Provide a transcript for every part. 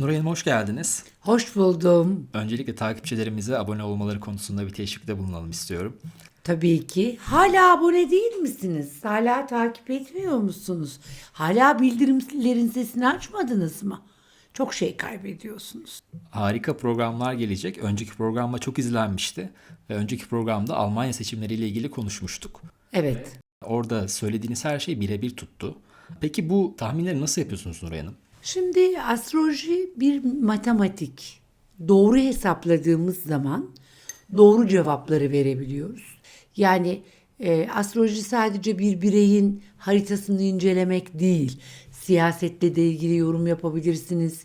Nuray Hanım hoş geldiniz. Hoş buldum. Öncelikle takipçilerimize abone olmaları konusunda bir teşvikte bulunalım istiyorum. Tabii ki. Hala abone değil misiniz? Hala takip etmiyor musunuz? Hala bildirimlerin sesini açmadınız mı? Çok şey kaybediyorsunuz. Harika programlar gelecek. Önceki programda çok izlenmişti ve önceki programda Almanya seçimleriyle ilgili konuşmuştuk. Evet. Orada söylediğiniz her şey birebir tuttu. Peki bu tahminleri nasıl yapıyorsunuz Nuray Hanım? Şimdi astroloji bir matematik. Doğru hesapladığımız zaman doğru cevapları verebiliyoruz. Yani e, astroloji sadece bir bireyin haritasını incelemek değil. Siyasetle de ilgili yorum yapabilirsiniz.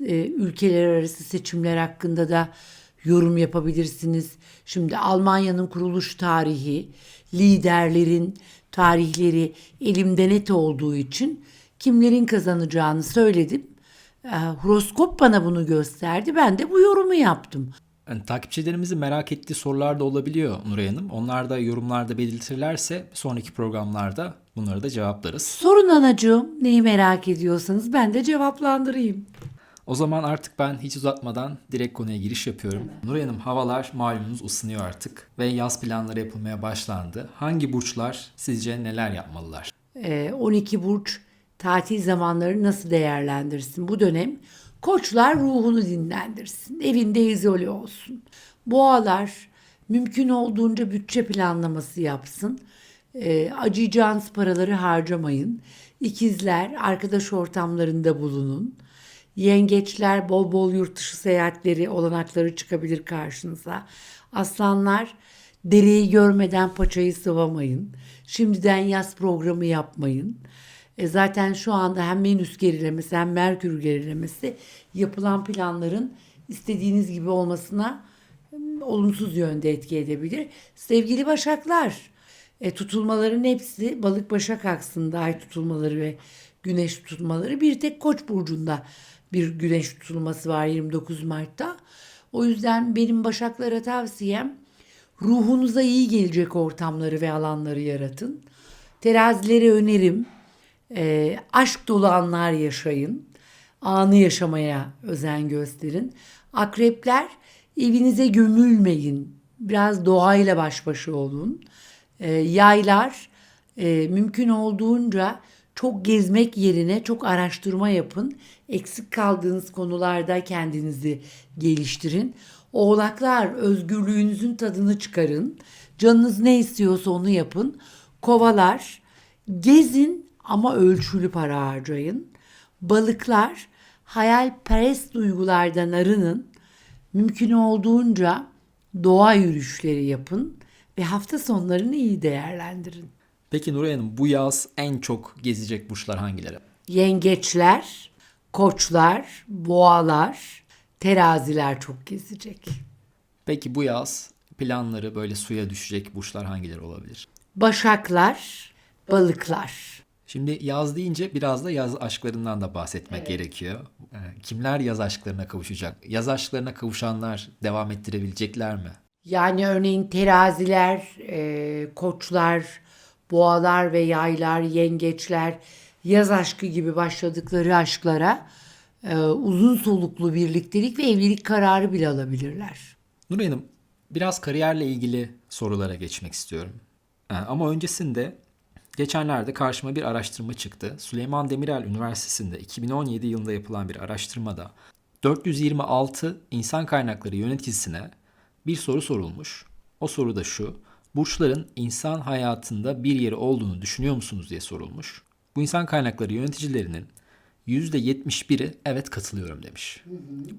E, ülkeler arası seçimler hakkında da yorum yapabilirsiniz. Şimdi Almanya'nın kuruluş tarihi, liderlerin tarihleri elimde net olduğu için kimlerin kazanacağını söyledim. E, horoskop bana bunu gösterdi. Ben de bu yorumu yaptım. Yani takipçilerimizin merak ettiği sorular da olabiliyor Nuray Hanım. Onlar da yorumlarda belirtirlerse sonraki programlarda bunları da cevaplarız. Sorun anacığım neyi merak ediyorsanız ben de cevaplandırayım. O zaman artık ben hiç uzatmadan direkt konuya giriş yapıyorum. Nuray Hanım havalar malumunuz ısınıyor artık ve yaz planları yapılmaya başlandı. Hangi burçlar sizce neler yapmalılar? Ee, 12 burç tatil zamanları nasıl değerlendirsin? Bu dönem koçlar ruhunu dinlendirsin. Evinde izole olsun. Boğalar mümkün olduğunca bütçe planlaması yapsın. Ee, acıyacağınız paraları harcamayın. İkizler arkadaş ortamlarında bulunun. Yengeçler bol bol yurt dışı seyahatleri olanakları çıkabilir karşınıza. Aslanlar dereyi görmeden paçayı sıvamayın. Şimdiden yaz programı yapmayın. E zaten şu anda hem Venüs gerilemesi hem Merkür gerilemesi yapılan planların istediğiniz gibi olmasına olumsuz yönde etki edebilir. Sevgili Başaklar, e, tutulmaların hepsi balık başak aksında ay tutulmaları ve güneş tutulmaları bir tek koç burcunda bir güneş tutulması var 29 Mart'ta. O yüzden benim başaklara tavsiyem ruhunuza iyi gelecek ortamları ve alanları yaratın. Terazilere önerim. E, aşk dolu anlar yaşayın. Anı yaşamaya özen gösterin. Akrepler evinize gömülmeyin. Biraz doğayla baş başa olun. E, yaylar e, mümkün olduğunca çok gezmek yerine çok araştırma yapın. Eksik kaldığınız konularda kendinizi geliştirin. Oğlaklar özgürlüğünüzün tadını çıkarın. Canınız ne istiyorsa onu yapın. Kovalar gezin ama ölçülü para harcayın. Balıklar hayalperest duygulardan arının. Mümkün olduğunca doğa yürüyüşleri yapın ve hafta sonlarını iyi değerlendirin. Peki Nuray Hanım bu yaz en çok gezecek burçlar hangileri? Yengeçler, koçlar, boğalar, teraziler çok gezecek. Peki bu yaz planları böyle suya düşecek burçlar hangileri olabilir? Başaklar, balıklar. Şimdi yaz deyince biraz da yaz aşklarından da bahsetmek gerekiyor. Ee, Kimler yaz aşklarına kavuşacak? Yaz aşklarına kavuşanlar devam ettirebilecekler mi? Yani örneğin teraziler, e, koçlar, boğalar ve yaylar, yengeçler yaz aşkı gibi başladıkları aşklara e, uzun soluklu birliktelik ve evlilik kararı bile alabilirler. Nuray Hanım, biraz kariyerle ilgili sorulara geçmek istiyorum. Ee, Ama öncesinde geçenlerde karşıma bir araştırma çıktı. Süleyman Demirel Üniversitesi'nde 2017 yılında yapılan bir araştırmada 426 insan kaynakları yöneticisine bir soru sorulmuş. O soru da şu. Burçların insan hayatında bir yeri olduğunu düşünüyor musunuz diye sorulmuş. Bu insan kaynakları yöneticilerinin %71'i evet katılıyorum demiş.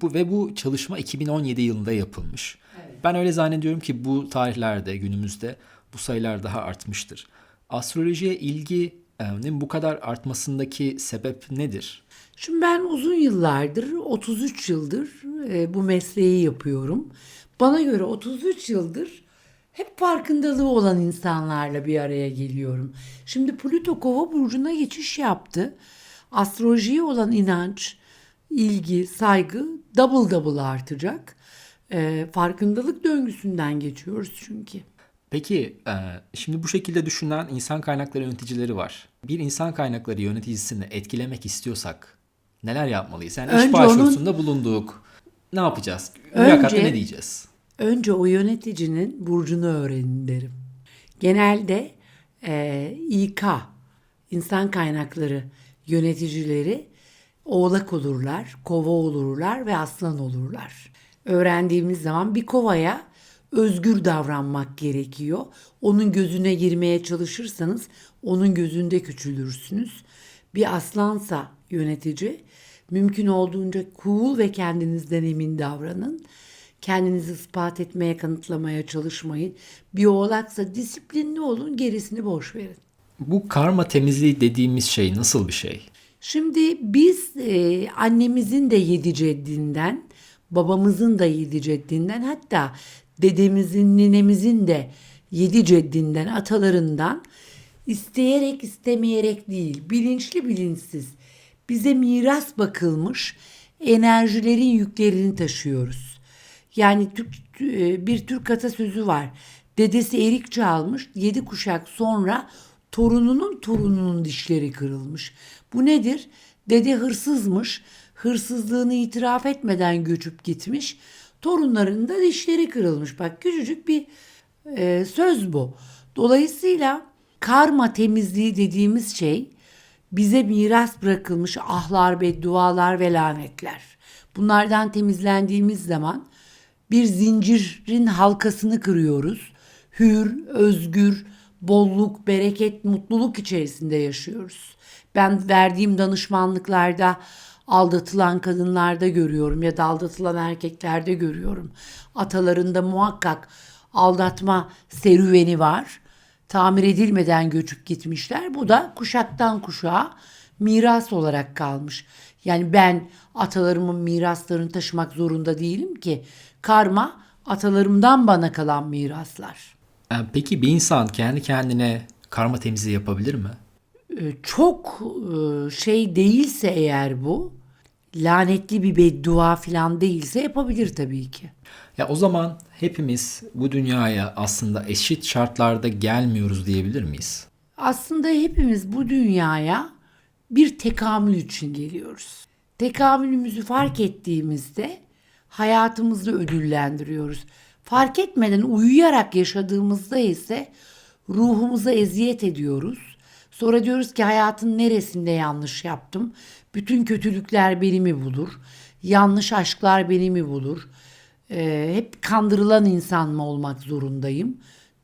Bu ve bu çalışma 2017 yılında yapılmış. Ben öyle zannediyorum ki bu tarihlerde günümüzde bu sayılar daha artmıştır. Astrolojiye ilginin bu kadar artmasındaki sebep nedir? Şimdi ben uzun yıllardır, 33 yıldır e, bu mesleği yapıyorum. Bana göre 33 yıldır hep farkındalığı olan insanlarla bir araya geliyorum. Şimdi Plüto Kova burcuna geçiş yaptı. Astrolojiye olan inanç, ilgi, saygı double double artacak. E, farkındalık döngüsünden geçiyoruz çünkü. Peki şimdi bu şekilde düşünen insan kaynakları yöneticileri var. Bir insan kaynakları yöneticisini etkilemek istiyorsak Neler yapmalıyız? Yani Önce iş başvurusunda bulunduk. Ne yapacağız? Mülakatta ne diyeceğiz? Önce o yöneticinin burcunu öğrenin derim. Genelde e, İK, insan kaynakları yöneticileri oğlak olurlar, kova olurlar ve aslan olurlar. Öğrendiğimiz zaman bir kovaya özgür davranmak gerekiyor. Onun gözüne girmeye çalışırsanız onun gözünde küçülürsünüz. Bir aslansa yönetici mümkün olduğunca cool ve kendinizden emin davranın. Kendinizi ispat etmeye, kanıtlamaya çalışmayın. Bir oğlaksa disiplinli olun, gerisini boş verin. Bu karma temizliği dediğimiz şey nasıl bir şey? Şimdi biz e, annemizin de yedi ceddinden, babamızın da yedi ceddinden, hatta dedemizin, ninemizin de yedi ceddinden, atalarından isteyerek istemeyerek değil, bilinçli bilinçsiz bize miras bakılmış enerjilerin yüklerini taşıyoruz. Yani Türk, e, bir Türk atasözü var. Dedesi erik çalmış, yedi kuşak sonra torununun torununun dişleri kırılmış. Bu nedir? Dede hırsızmış, hırsızlığını itiraf etmeden göçüp gitmiş. Torunların da dişleri kırılmış. Bak küçücük bir e, söz bu. Dolayısıyla karma temizliği dediğimiz şey bize miras bırakılmış ahlar, beddualar ve lanetler. Bunlardan temizlendiğimiz zaman bir zincirin halkasını kırıyoruz. Hür, özgür, bolluk, bereket, mutluluk içerisinde yaşıyoruz. Ben verdiğim danışmanlıklarda aldatılan kadınlarda görüyorum ya da aldatılan erkeklerde görüyorum. Atalarında muhakkak aldatma serüveni var. Tamir edilmeden göçüp gitmişler. Bu da kuşaktan kuşağa miras olarak kalmış. Yani ben atalarımın miraslarını taşımak zorunda değilim ki. Karma atalarımdan bana kalan miraslar. Ee, Peki bir insan kendi kendine karma temizliği yapabilir mi? Ee, Çok e, şey değilse eğer bu lanetli bir beddua falan değilse yapabilir tabii ki. Ya o zaman hepimiz bu dünyaya aslında eşit şartlarda gelmiyoruz diyebilir miyiz? Aslında hepimiz bu dünyaya bir tekamül için geliyoruz. Tekamülümüzü fark ettiğimizde hayatımızı ödüllendiriyoruz. Fark etmeden uyuyarak yaşadığımızda ise ruhumuza eziyet ediyoruz. Sonra diyoruz ki hayatın neresinde yanlış yaptım? Bütün kötülükler beni mi bulur? Yanlış aşklar beni mi bulur? Ee, hep kandırılan insan mı olmak zorundayım?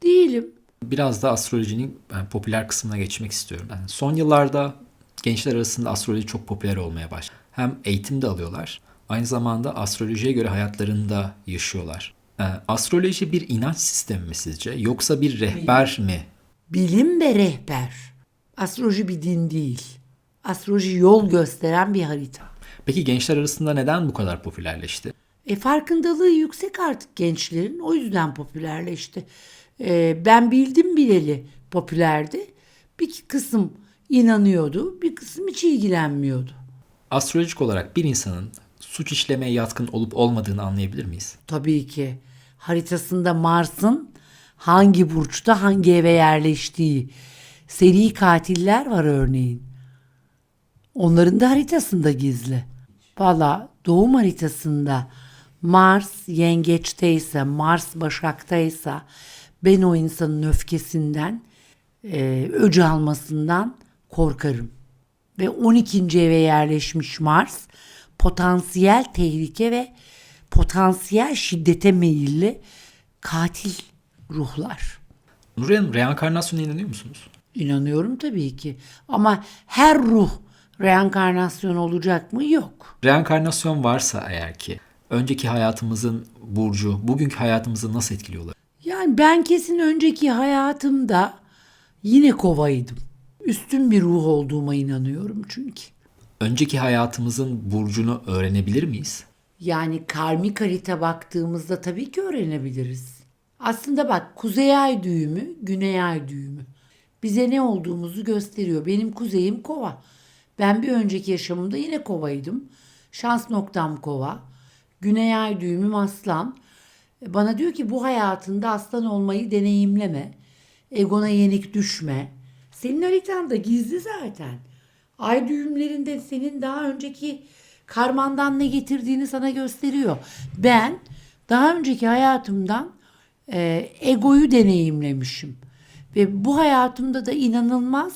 Değilim. Biraz da astrolojinin ben popüler kısmına geçmek istiyorum. Yani son yıllarda gençler arasında astroloji çok popüler olmaya başladı. Hem eğitim de alıyorlar, aynı zamanda astrolojiye göre hayatlarını da yaşıyorlar. Ee, astroloji bir inanç sistemi mi sizce yoksa bir rehber mi? Bilim ve rehber. Astroloji bir din değil. Astroloji yol gösteren bir harita. Peki gençler arasında neden bu kadar popülerleşti? E farkındalığı yüksek artık gençlerin. O yüzden popülerleşti. E, ben bildim bileli popülerdi. Bir kısım inanıyordu, bir kısım hiç ilgilenmiyordu. Astrolojik olarak bir insanın suç işlemeye yatkın olup olmadığını anlayabilir miyiz? Tabii ki haritasında Mars'ın hangi burçta hangi eve yerleştiği. Seri katiller var örneğin. Onların da haritasında gizli. Valla doğum haritasında Mars yengeçteyse, Mars başaktaysa ben o insanın öfkesinden, e, öc almasından korkarım. Ve 12. eve yerleşmiş Mars potansiyel tehlike ve potansiyel şiddete meyilli katil ruhlar. Nuriye Hanım reenkarnasyona inanıyor musunuz? İnanıyorum tabii ki. Ama her ruh reenkarnasyon olacak mı? Yok. Reenkarnasyon varsa eğer ki önceki hayatımızın burcu bugünkü hayatımızı nasıl etkiliyor olabilir? Yani ben kesin önceki hayatımda yine kovaydım. Üstün bir ruh olduğuma inanıyorum çünkü. Önceki hayatımızın burcunu öğrenebilir miyiz? Yani karmik harita baktığımızda tabii ki öğrenebiliriz. Aslında bak kuzey ay düğümü, güney ay düğümü. Bize ne olduğumuzu gösteriyor. Benim kuzeyim kova. Ben bir önceki yaşamımda yine kovaydım. Şans noktam kova. Güney ay düğümüm aslan. Bana diyor ki bu hayatında aslan olmayı deneyimleme. Egona yenik düşme. Senin haritan da gizli zaten. Ay düğümlerinde senin daha önceki karmandan ne getirdiğini sana gösteriyor. Ben daha önceki hayatımdan e, egoyu deneyimlemişim. Ve bu hayatımda da inanılmaz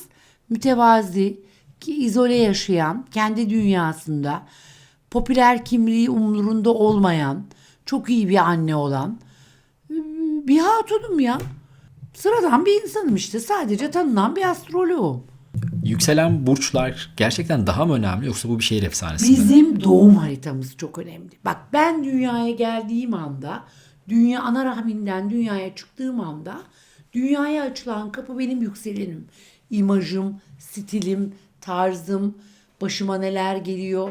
mütevazi, ki izole yaşayan, kendi dünyasında, popüler kimliği umurunda olmayan, çok iyi bir anne olan e, bir hatunum ya. Sıradan bir insanım işte. Sadece tanınan bir astroloğum. Yükselen burçlar gerçekten daha mı önemli yoksa bu bir şehir efsanesi mi? Bizim doğum haritamız çok önemli. Bak ben dünyaya geldiğim anda, dünya ana rahminden dünyaya çıktığım anda dünyaya açılan kapı benim yükselenim. İmajım, stilim, tarzım, başıma neler geliyor,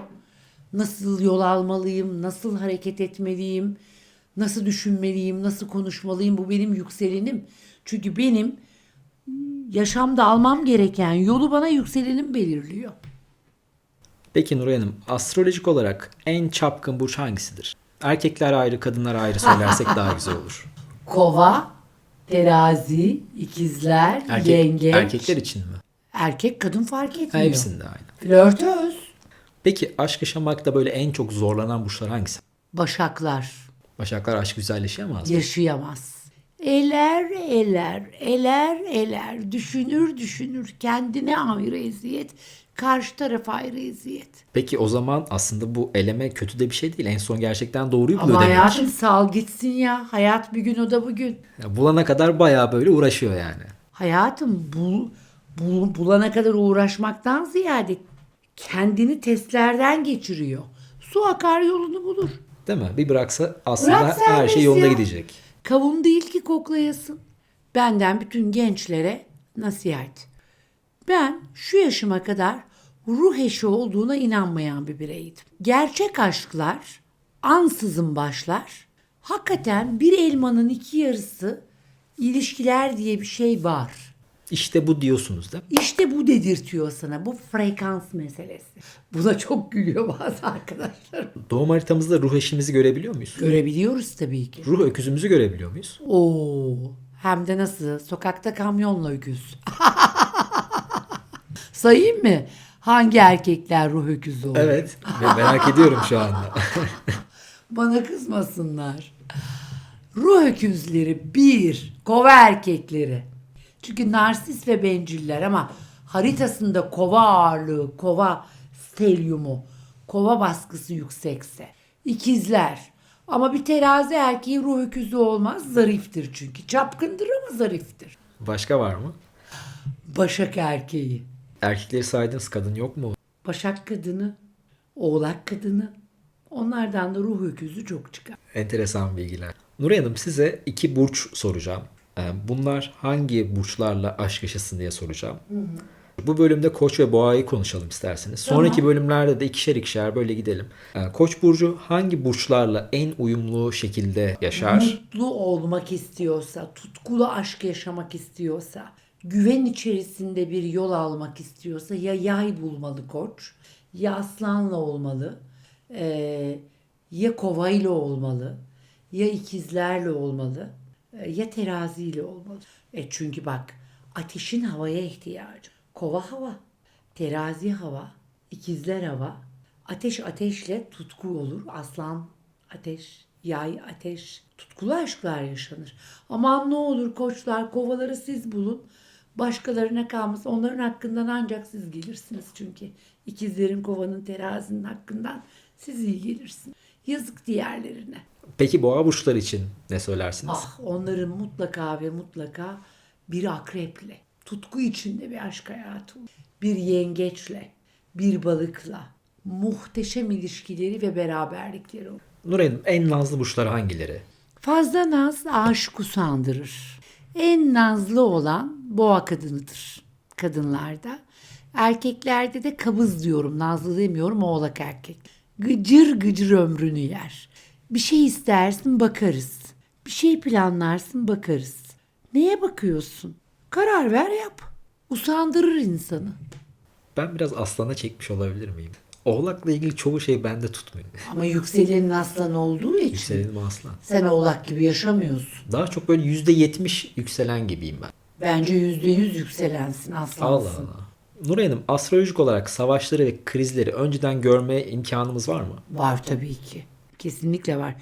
nasıl yol almalıyım, nasıl hareket etmeliyim, nasıl düşünmeliyim, nasıl konuşmalıyım bu benim yükselenim. Çünkü benim yaşamda almam gereken yolu bana yükselenim belirliyor. Peki Nuray Hanım, astrolojik olarak en çapkın burç hangisidir? Erkekler ayrı, kadınlar ayrı söylersek daha güzel olur. Kova, terazi, ikizler, Erkek, yengeç. erkekler için mi? Erkek kadın fark Ha, etmiyor. hepsinde aynı. Flörtöz. Peki aşk yaşamakta böyle en çok zorlanan burçlar hangisi? Başaklar Başaklar aşk güzel yaşayamaz mı? yaşayamaz. Eler eler, eler eler, düşünür düşünür, kendine ayrı eziyet, karşı tarafa ayrı eziyet. Peki o zaman aslında bu eleme kötü de bir şey değil. En son gerçekten doğruyu buluyor Ama demek. hayatım sal gitsin ya. Hayat bir gün o da bugün. Ya bulana kadar bayağı böyle uğraşıyor yani. Hayatım bul, bul- bulana kadar uğraşmaktan ziyade kendini testlerden geçiriyor. Su akar yolunu bulur. Değil mi? Bir bıraksa aslında Bırak her serbest şey yolunda ya. gidecek. Kavun değil ki koklayasın. Benden bütün gençlere nasihat. Ben şu yaşıma kadar ruh eşi olduğuna inanmayan bir bireydim. Gerçek aşklar ansızın başlar. Hakikaten bir elmanın iki yarısı ilişkiler diye bir şey var. İşte bu diyorsunuz mi? İşte bu dedirtiyor sana. Bu frekans meselesi. Buna çok gülüyor bazı arkadaşlar. Doğum haritamızda ruh eşimizi görebiliyor muyuz? Görebiliyoruz tabii ki. Ruh öküzümüzü görebiliyor muyuz? Oo, hem de nasıl? Sokakta kamyonla öküz. Sayayım mı? Hangi erkekler ruh öküzü olur? Evet. Merak ediyorum şu anda. Bana kızmasınlar. Ruh öküzleri bir, kova erkekleri. Çünkü narsist ve benciller ama haritasında kova ağırlığı, kova stelyumu, kova baskısı yüksekse. ikizler. Ama bir terazi erkeği ruh öküzü olmaz, zariftir çünkü. Çapkındır ama zariftir. Başka var mı? Başak erkeği, Erkekleri saydınız kadın yok mu? Başak kadını, Oğlak kadını. Onlardan da ruh öküzü çok çıkar. Enteresan bilgiler. Nuray Hanım size iki burç soracağım. Ee, Bunlar hangi burçlarla aşk yaşasın diye soracağım. Bu bölümde Koç ve Boğa'yı konuşalım isterseniz. Sonraki bölümlerde de ikişer ikişer böyle gidelim. Ee, Koç burcu hangi burçlarla en uyumlu şekilde yaşar? Mutlu olmak istiyorsa, tutkulu aşk yaşamak istiyorsa, güven içerisinde bir yol almak istiyorsa ya yay bulmalı koç, ya aslanla olmalı, eee, ya kovayla olmalı, ya ikizlerle olmalı, e, ya teraziyle olmalı. E çünkü bak ateşin havaya ihtiyacı. Kova hava, terazi hava, ikizler hava. Ateş ateşle tutku olur. Aslan ateş, yay ateş. Tutkulu aşklar yaşanır. Aman ne olur koçlar kovaları siz bulun. Başkalarına kalmaz. Onların hakkından ancak siz gelirsiniz çünkü. ikizlerin kovanın terazinin hakkından siz iyi gelirsiniz. Yazık diğerlerine. Peki Boğa burçları için ne söylersiniz? Ah onların mutlaka ve mutlaka bir akreple, tutku içinde bir aşk hayatı, bir yengeçle, bir balıkla muhteşem ilişkileri ve beraberlikleri olur. Nuray Hanım en nazlı burçlar hangileri? Fazla naz aşık usandırır. En nazlı olan boğa kadınıdır kadınlarda. Erkeklerde de kabız diyorum, nazlı demiyorum oğlak erkek. Gıcır gıcır ömrünü yer. Bir şey istersin bakarız. Bir şey planlarsın bakarız. Neye bakıyorsun? Karar ver yap. Usandırır insanı. Ben biraz aslana çekmiş olabilir miyim? Oğlakla ilgili çoğu şey bende tutmuyor. Ama yükselenin aslan olduğu için Yükselenim aslan. sen oğlak gibi yaşamıyorsun. Daha çok böyle %70 yükselen gibiyim ben. Bence yüzde yüz yükselensin aslansın. Allah Allah. Nuray Hanım astrolojik olarak savaşları ve krizleri önceden görme imkanımız var mı? Var tabii ki. Kesinlikle var.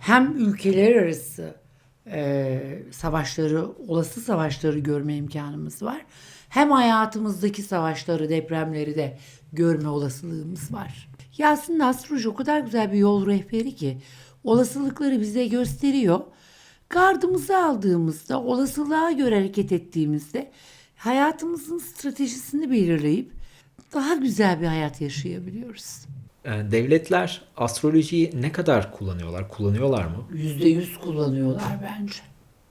Hem ülkeler arası e, savaşları, olası savaşları görme imkanımız var. Hem hayatımızdaki savaşları, depremleri de görme olasılığımız var. Ya aslında astroloji o kadar güzel bir yol rehberi ki olasılıkları bize gösteriyor. Gardımızı aldığımızda, olasılığa göre hareket ettiğimizde hayatımızın stratejisini belirleyip daha güzel bir hayat yaşayabiliyoruz. Yani devletler astrolojiyi ne kadar kullanıyorlar? Kullanıyorlar mı? Yüzde yüz kullanıyorlar bence.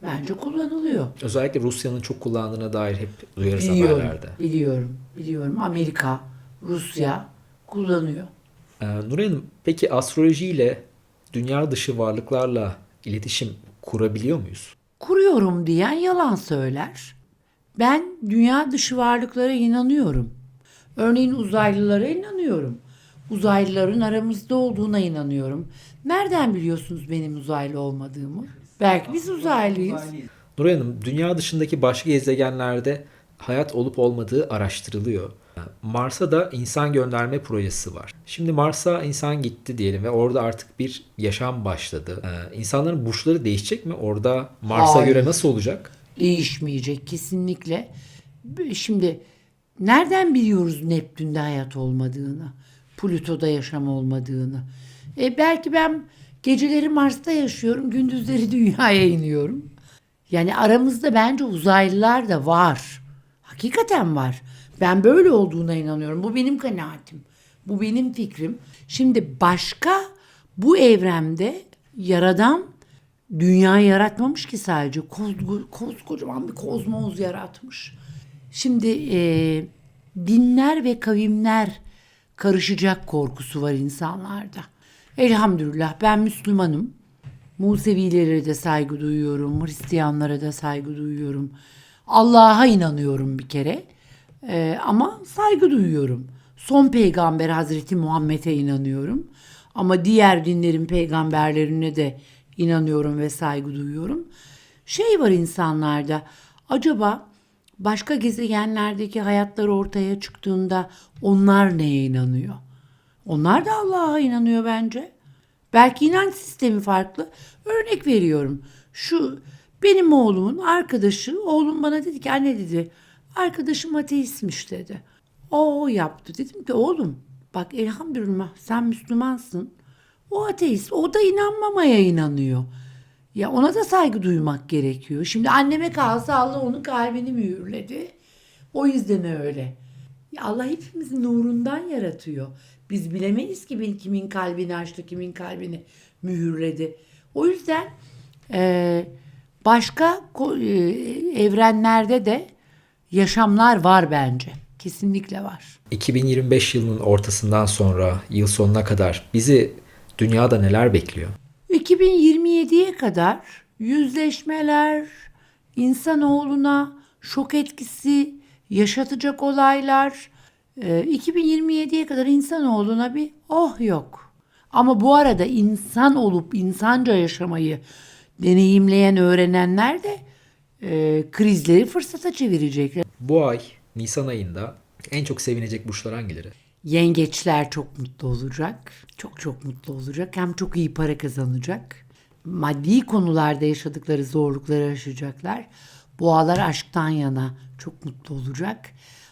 Bence kullanılıyor. Özellikle Rusya'nın çok kullandığına dair hep duyarız Biliyorum, haberlerde. biliyorum, biliyorum. Amerika, Rusya kullanıyor. Ee, Nuray Hanım peki astrolojiyle dünya dışı varlıklarla iletişim kurabiliyor muyuz? Kuruyorum diyen yalan söyler. Ben dünya dışı varlıklara inanıyorum. Örneğin uzaylılara inanıyorum. Uzaylıların aramızda olduğuna inanıyorum. Nereden biliyorsunuz benim uzaylı olmadığımı? Belki biz uzaylıyız. Nuray Hanım dünya dışındaki başka gezegenlerde hayat olup olmadığı araştırılıyor. Mars'a da insan gönderme projesi var. Şimdi Mars'a insan gitti diyelim ve orada artık bir yaşam başladı. Ee, insanların burçları değişecek mi? Orada Mars'a göre nasıl olacak? Değişmeyecek kesinlikle. Şimdi nereden biliyoruz Neptün'de hayat olmadığını, Plüto'da yaşam olmadığını? E belki ben geceleri Mars'ta yaşıyorum, gündüzleri dünyaya iniyorum. Yani aramızda bence uzaylılar da var. Hakikaten var. Ben böyle olduğuna inanıyorum. Bu benim kanaatim. Bu benim fikrim. Şimdi başka bu evrende yaradan dünyayı yaratmamış ki sadece. Koz, koskocaman bir kozmos yaratmış. Şimdi e, dinler ve kavimler karışacak korkusu var insanlarda. Elhamdülillah ben Müslümanım. Musevilere de saygı duyuyorum, Hristiyanlara da saygı duyuyorum. Allah'a inanıyorum bir kere. Ee, ama saygı duyuyorum. Son peygamber Hazreti Muhammed'e inanıyorum. Ama diğer dinlerin peygamberlerine de inanıyorum ve saygı duyuyorum. Şey var insanlarda. Acaba başka gezegenlerdeki hayatlar ortaya çıktığında onlar neye inanıyor? Onlar da Allah'a inanıyor bence. Belki inanç sistemi farklı. Örnek veriyorum. Şu benim oğlumun arkadaşı, oğlum bana dedi ki anne dedi arkadaşım ateistmiş dedi. O, yaptı. Dedim ki oğlum bak elhamdülillah sen Müslümansın. O ateist. O da inanmamaya inanıyor. Ya ona da saygı duymak gerekiyor. Şimdi anneme kalsa Allah onun kalbini mühürledi. O yüzden öyle. Ya Allah hepimizin nurundan yaratıyor. Biz bilemeyiz ki ben kimin kalbini açtı, kimin kalbini mühürledi. O yüzden e, başka e, evrenlerde de yaşamlar var bence. Kesinlikle var. 2025 yılının ortasından sonra yıl sonuna kadar bizi dünyada neler bekliyor? 2027'ye kadar yüzleşmeler, insanoğluna şok etkisi yaşatacak olaylar, e, 2027'ye kadar insanoğluna bir oh yok. Ama bu arada insan olup insanca yaşamayı deneyimleyen öğrenenler de e, krizleri fırsata çevirecekler. Bu ay Nisan ayında en çok sevinecek burçlar hangileri? Yengeçler çok mutlu olacak. Çok çok mutlu olacak. Hem çok iyi para kazanacak. Maddi konularda yaşadıkları zorlukları aşacaklar. Boğalar aşktan yana çok mutlu olacak.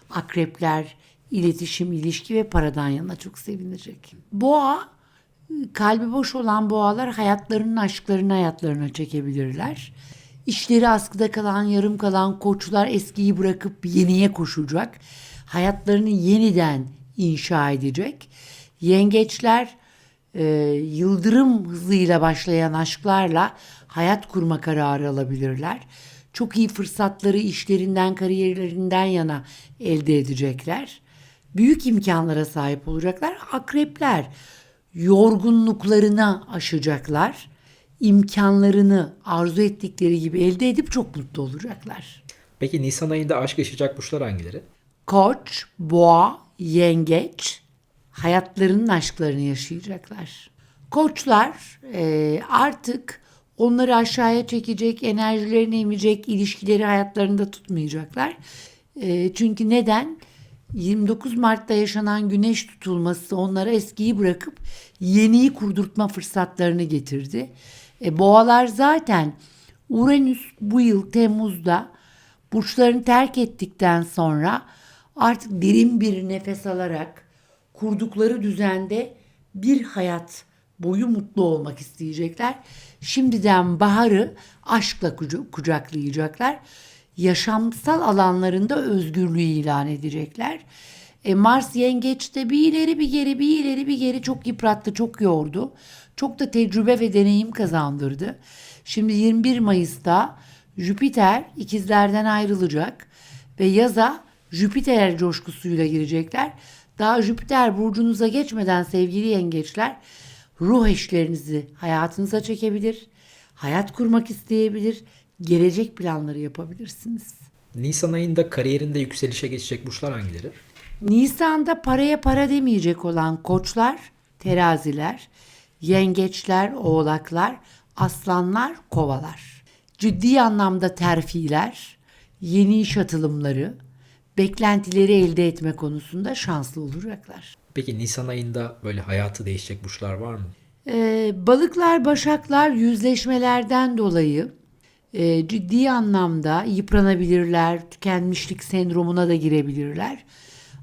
Akrepler iletişim, ilişki ve paradan yana çok sevinecek. Boğa kalbi boş olan boğalar hayatlarının aşklarını hayatlarına çekebilirler. İşleri askıda kalan, yarım kalan koçlar eskiyi bırakıp yeniye koşacak. Hayatlarını yeniden inşa edecek. Yengeçler e, yıldırım hızıyla başlayan aşklarla hayat kurma kararı alabilirler. Çok iyi fırsatları işlerinden, kariyerlerinden yana elde edecekler. Büyük imkanlara sahip olacaklar. Akrepler yorgunluklarına aşacaklar. İmkanlarını arzu ettikleri gibi elde edip çok mutlu olacaklar. Peki Nisan ayında aşk yaşayacak burçlar hangileri? Koç, boğa, yengeç hayatlarının aşklarını yaşayacaklar. Koçlar e, artık onları aşağıya çekecek, enerjilerini emecek, ilişkileri hayatlarında tutmayacaklar. E, çünkü neden? 29 Mart'ta yaşanan güneş tutulması onlara eskiyi bırakıp yeniyi kurdurtma fırsatlarını getirdi. E, boğalar zaten Uranüs bu yıl Temmuz'da burçlarını terk ettikten sonra artık derin bir nefes alarak kurdukları düzende bir hayat boyu mutlu olmak isteyecekler. Şimdiden baharı aşkla kuca- kucaklayacaklar. Yaşamsal alanlarında özgürlüğü ilan edecekler. E Mars yengeçte bir ileri bir geri bir ileri bir geri çok yıprattı, çok yordu. Çok da tecrübe ve deneyim kazandırdı. Şimdi 21 Mayıs'ta Jüpiter ikizlerden ayrılacak ve yaza Jüpiter coşkusuyla girecekler. Daha Jüpiter burcunuza geçmeden sevgili yengeçler ruh eşlerinizi hayatınıza çekebilir, hayat kurmak isteyebilir, gelecek planları yapabilirsiniz. Nisan ayında kariyerinde yükselişe geçecek burçlar hangileri? Nisan'da paraya para demeyecek olan koçlar, teraziler, yengeçler, oğlaklar, aslanlar, kovalar. Ciddi anlamda terfiler, yeni iş atılımları, beklentileri elde etme konusunda şanslı olacaklar. Peki Nisan ayında böyle hayatı değişecek burçlar var mı? Ee, balıklar, başaklar yüzleşmelerden dolayı e, ciddi anlamda yıpranabilirler, tükenmişlik sendromuna da girebilirler.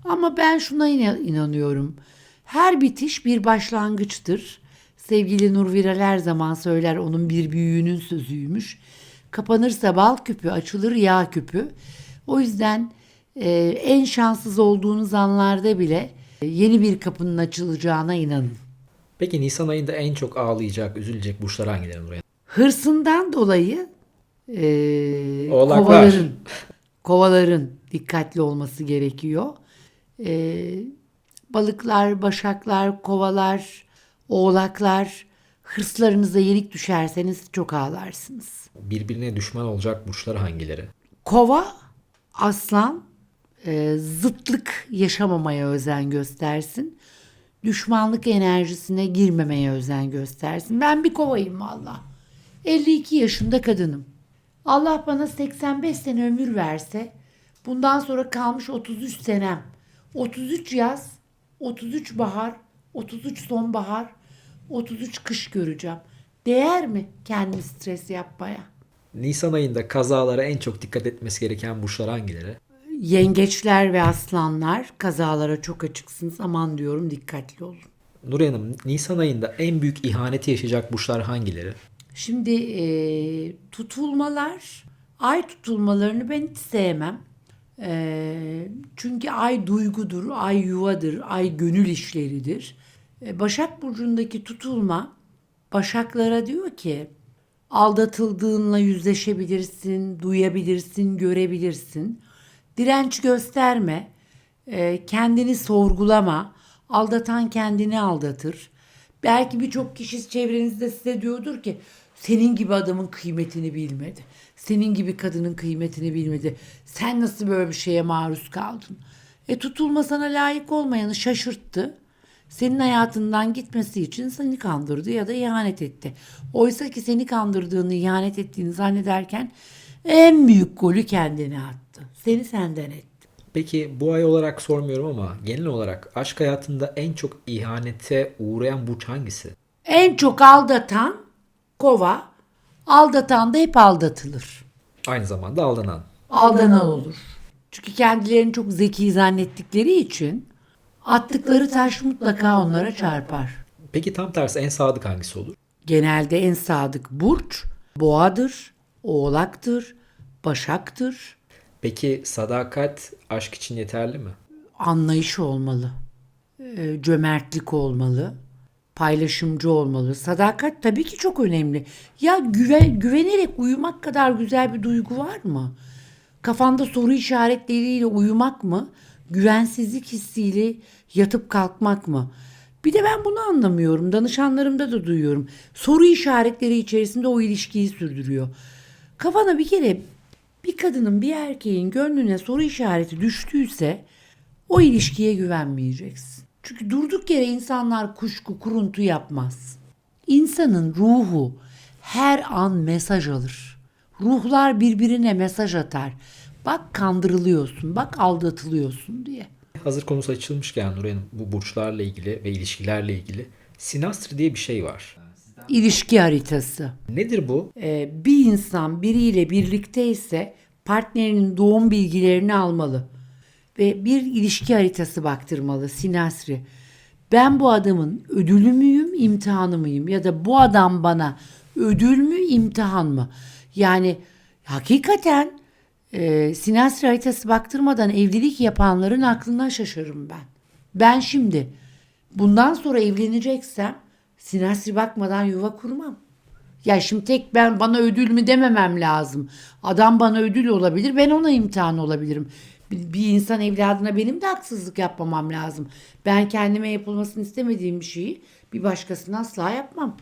Ama ben şuna ina- inanıyorum. Her bitiş bir başlangıçtır. Sevgili Nur Viral her zaman söyler onun bir büyüğünün sözüymüş. Kapanırsa bal küpü, açılır yağ küpü. O yüzden e, en şanssız olduğunuz anlarda bile e, yeni bir kapının açılacağına inanın. Peki Nisan ayında en çok ağlayacak, üzülecek burçlar hangileri Nuray'a? Hırsından dolayı Oğlaklar. kovaların kovaların dikkatli olması gerekiyor. Eee, balıklar, başaklar, kovalar, oğlaklar hırslarınıza yenik düşerseniz çok ağlarsınız. Birbirine düşman olacak burçlar hangileri? Kova, aslan e, zıtlık yaşamamaya özen göstersin. Düşmanlık enerjisine girmemeye özen göstersin. Ben bir kovayım valla. 52 yaşında kadınım. Allah bana 85 sene ömür verse bundan sonra kalmış 33 senem. 33 yaz, 33 bahar, 33 sonbahar, 33 kış göreceğim. Değer mi kendimi stres yapmaya? Nisan ayında kazalara en çok dikkat etmesi gereken burçlar hangileri? Yengeçler ve aslanlar kazalara çok açıksınız. Aman diyorum dikkatli olun. Nuray Hanım, Nisan ayında en büyük ihaneti yaşayacak burçlar hangileri? Şimdi e, tutulmalar, ay tutulmalarını ben hiç sevmem. E, çünkü ay duygudur, ay yuvadır, ay gönül işleridir. E, Başak Burcu'ndaki tutulma Başaklara diyor ki aldatıldığınla yüzleşebilirsin, duyabilirsin, görebilirsin. Direnç gösterme, e, kendini sorgulama, aldatan kendini aldatır. Belki birçok kişi çevrenizde size diyordur ki senin gibi adamın kıymetini bilmedi. Senin gibi kadının kıymetini bilmedi. Sen nasıl böyle bir şeye maruz kaldın? E tutulma sana layık olmayanı şaşırttı. Senin hayatından gitmesi için seni kandırdı ya da ihanet etti. Oysa ki seni kandırdığını, ihanet ettiğini zannederken en büyük golü kendine attı. Seni senden etti. Peki bu ay olarak sormuyorum ama genel olarak aşk hayatında en çok ihanete uğrayan burç hangisi? En çok aldatan kova, aldatan da hep aldatılır. Aynı zamanda aldanan. Aldanan olur. Çünkü kendilerini çok zeki zannettikleri için attıkları taş mutlaka onlara çarpar. Peki tam tersi en sadık hangisi olur? Genelde en sadık burç boğadır, oğlaktır, başaktır. Peki sadakat aşk için yeterli mi? Anlayış olmalı, e, cömertlik olmalı, paylaşımcı olmalı. Sadakat tabii ki çok önemli. Ya güven, güvenerek uyumak kadar güzel bir duygu var mı? Kafanda soru işaretleriyle uyumak mı? Güvensizlik hissiyle yatıp kalkmak mı? Bir de ben bunu anlamıyorum. Danışanlarımda da duyuyorum. Soru işaretleri içerisinde o ilişkiyi sürdürüyor. Kafana bir kere bir kadının bir erkeğin gönlüne soru işareti düştüyse o ilişkiye güvenmeyeceksin. Çünkü durduk yere insanlar kuşku, kuruntu yapmaz. İnsanın ruhu her an mesaj alır. Ruhlar birbirine mesaj atar. Bak kandırılıyorsun, bak aldatılıyorsun diye. Hazır konusu açılmışken Nuray Hanım bu burçlarla ilgili ve ilişkilerle ilgili sinastri diye bir şey var. İlişki haritası. Nedir bu? Ee, bir insan biriyle birlikteyse partnerinin doğum bilgilerini almalı ve bir ilişki haritası baktırmalı sinasri. Ben bu adamın ödülü müyüm, imtihanı mıyım ya da bu adam bana ödül mü, imtihan mı? Yani hakikaten e, sinasri haritası baktırmadan evlilik yapanların aklına şaşırırım ben. Ben şimdi bundan sonra evleneceksem sinasri bakmadan yuva kurmam. Ya şimdi tek ben bana ödül mü dememem lazım. Adam bana ödül olabilir, ben ona imtihan olabilirim. Bir, bir insan evladına benim de haksızlık yapmamam lazım. Ben kendime yapılmasını istemediğim bir şeyi bir başkasına asla yapmam.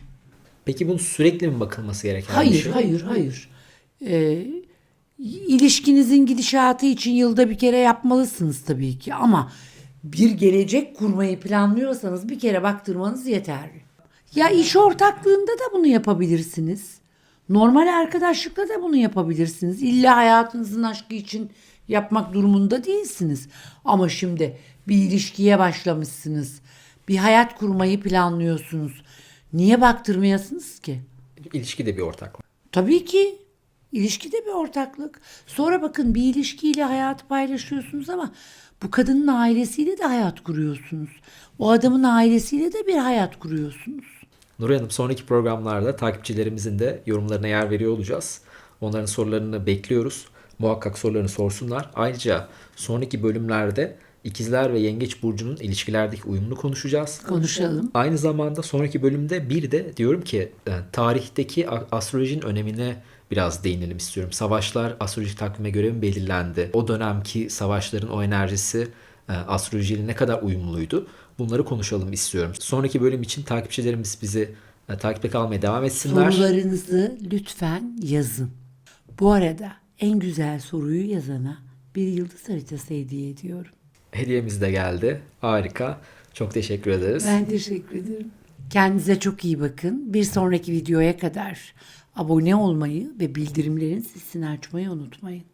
Peki bunun sürekli mi bakılması gereken bir Hayır, şey? hayır, hayır. Ee, ilişkinizin gidişatı için yılda bir kere yapmalısınız tabii ki ama bir gelecek kurmayı planlıyorsanız bir kere baktırmanız yeterli. Ya iş ortaklığında da bunu yapabilirsiniz. Normal arkadaşlıkta da bunu yapabilirsiniz. İlla hayatınızın aşkı için yapmak durumunda değilsiniz. Ama şimdi bir ilişkiye başlamışsınız. Bir hayat kurmayı planlıyorsunuz. Niye baktırmayasınız ki? İlişki de bir ortaklık. Tabii ki. İlişki de bir ortaklık. Sonra bakın bir ilişkiyle hayatı paylaşıyorsunuz ama bu kadının ailesiyle de hayat kuruyorsunuz. O adamın ailesiyle de bir hayat kuruyorsunuz. Nuray Hanım sonraki programlarda takipçilerimizin de yorumlarına yer veriyor olacağız. Onların sorularını bekliyoruz. Muhakkak sorularını sorsunlar. Ayrıca sonraki bölümlerde ikizler ve yengeç burcunun ilişkilerdeki uyumunu konuşacağız. Konuşalım. Aynı zamanda sonraki bölümde bir de diyorum ki e, tarihteki astrolojinin önemine biraz değinelim istiyorum. Savaşlar astrolojik takvime göre mi belirlendi? O dönemki savaşların o enerjisi e, astrolojiyle ne kadar uyumluydu? Bunları konuşalım istiyorum. Sonraki bölüm için takipçilerimiz bizi e, takipte kalmaya devam etsinler. Sorularınızı lütfen yazın. Bu arada en güzel soruyu yazana bir yıldız haritası hediye ediyorum. Hediyemiz de geldi. Harika. Çok teşekkür ederiz. Ben teşekkür ederim. Kendinize çok iyi bakın. Bir sonraki videoya kadar abone olmayı ve bildirimlerin sesini açmayı unutmayın.